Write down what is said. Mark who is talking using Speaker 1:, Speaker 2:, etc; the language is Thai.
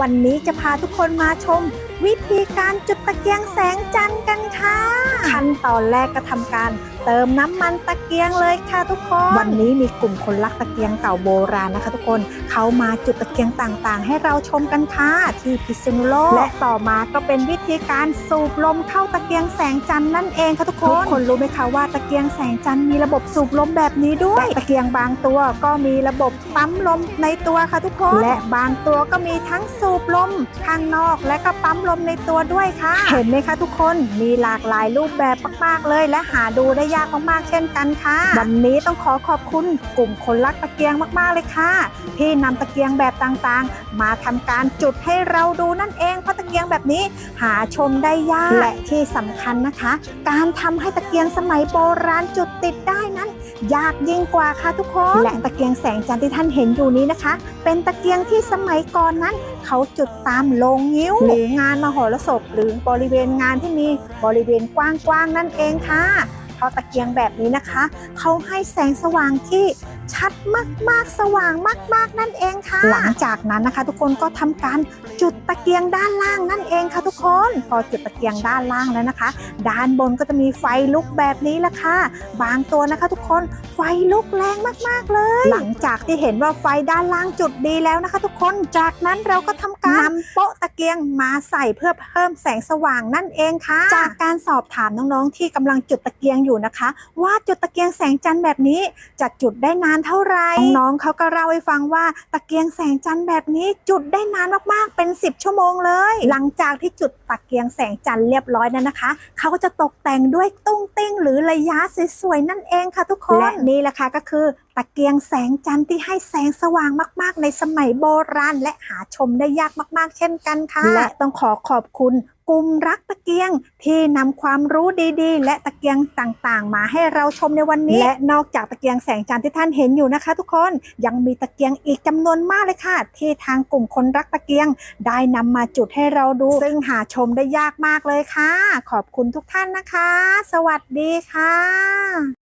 Speaker 1: วันนี้จะพาทุกคนมาชมวิธีการจุดตะเกียงแสงจันทร์กันค่ะ ขั้นตอนแรกก็ทำการเติมน้ำมันตะเกียงเลยค่ะทุกคน วันนี้มีกลุ่มคนรักตะเกียงเก่าโบราณนะคะ ทุกคนเขามาจุดตะเกียงต่างๆ ให้เราชมกันค่ะที่พิษณุโลกและต่อมาก็เป็นวิธีการสูบลมเข้าตะเกียงแสงจันทร์นั่นเองค่ะทุกคนทุกคนรู้ไหมคะว่าตะเกียงแสงจันทร์มีระบบสูบลมแบบนี้ด้วย ตะเกียงบางตัวก็มีระบบปั๊มลมในตัวค่ะทุกคน และบางตัวก็มีทั้งสูบลมข้างนอกและก็ปั๊มลมในตัวด้วยค่ะ เห็นไหมคะทุกคนมีหลากหลายรูปแบบมากๆเลย และหาดูได้ยากมากๆเช่นกันค่ะ วันนี้ต้องขอขอบคุณกลุ่มคนรักตะเกียงมากๆเลยค่ะ ที่นำตะเกียงแบบต่างๆ มาทำการจุดให้เราดูนั่นเองเพราะตะเกียงแบบนี้หาชมได้ยากและที่สำคัญนะคะ การทำให้ตะเกียงสมัยโบราณจุดติดได้นั้น ยากยิ่งกว่าค่ะทุกคน และตะเกียงแสงจันทร์ที่ท่านเห็นอยู่นี้นะคะ เป็นตะเกียงที่สมัยก่อนนั้น เขาจุดตามโรงยิ้วหรืองานมหรสพหรือบริเวณงานที่มีบริเวณกว้างๆนั่นเองค่ะเพราะตะเกียงแบบนี้นะคะ เขาให้แสงสว่างที่ชัดมากๆ สว่างมาก ๆ นั่นเองค่ะ หลังจากนั้นนะคะ ทุกคนก็ทำการจุดตะเกียงด้านล่างนั่นเองค่ะทุกคน พอจุดตะเกียงด้านล่างแล้วนะคะ ด้านบนก็จะมีไฟลุกแบบนี้ละค่ะ บางตัวนะคะทุกคนไฟลุกแรงมากๆเลย หลังจากที่เห็นว่าไฟด้านล่างจุดดีแล้วนะคะ ทุกคนจากนั้นเราก็ทำการนำโป๊ะตะเกียงมาใส่เพื่อเพิ่มแสงสว่างนั่นเองค่ะ จากการสอบถามน้องๆที่กำลังจุดตะเกียงอยู่นะคะ ว่าจุดตะเกียงแสงจันทร์แบบนี้จะจุดได้นานเท่าไหร่น้องๆเขาก็เล่าให้ฟังว่าตะเกียงแสงจันทร์แบบนี้จุดได้นานมากๆเป็น 10 ชั่วโมงเลย หลังจากที่จุดตะเกียงแสงจันทร์เรียบร้อยแล้วนะคะเขาก็จะตกแต่งด้วยตุ้งติ้งหรือระยะสวยๆนั่นเองค่ะทุกคนและนี่แหละค่ะก็คือตะเกียงแสงจันทร์ที่ให้แสงสว่างมาก ๆ ในสมัยโบราณ และหาชมได้ยากมาก ๆ เช่นกันค่ะ และต้องขอขอบคุณ กลุ่มรักตะเกียงที่นำความรู้ดีๆ และตะเกียงต่างๆ มาให้เราชมในวันนี้ และนอกจากตะเกียงแสงจันทร์ที่ท่านเห็นอยู่นะคะ ทุกคนยังมีตะเกียงอีกจำนวนมากเลยค่ะ ที่ทางกลุ่มคนรักตะเกียง ได้นำมาจุดให้เราดู ซึ่งหาชมได้ยากมากเลยค่ะ ขอบคุณทุกท่านนะคะ สวัสดีค่ะ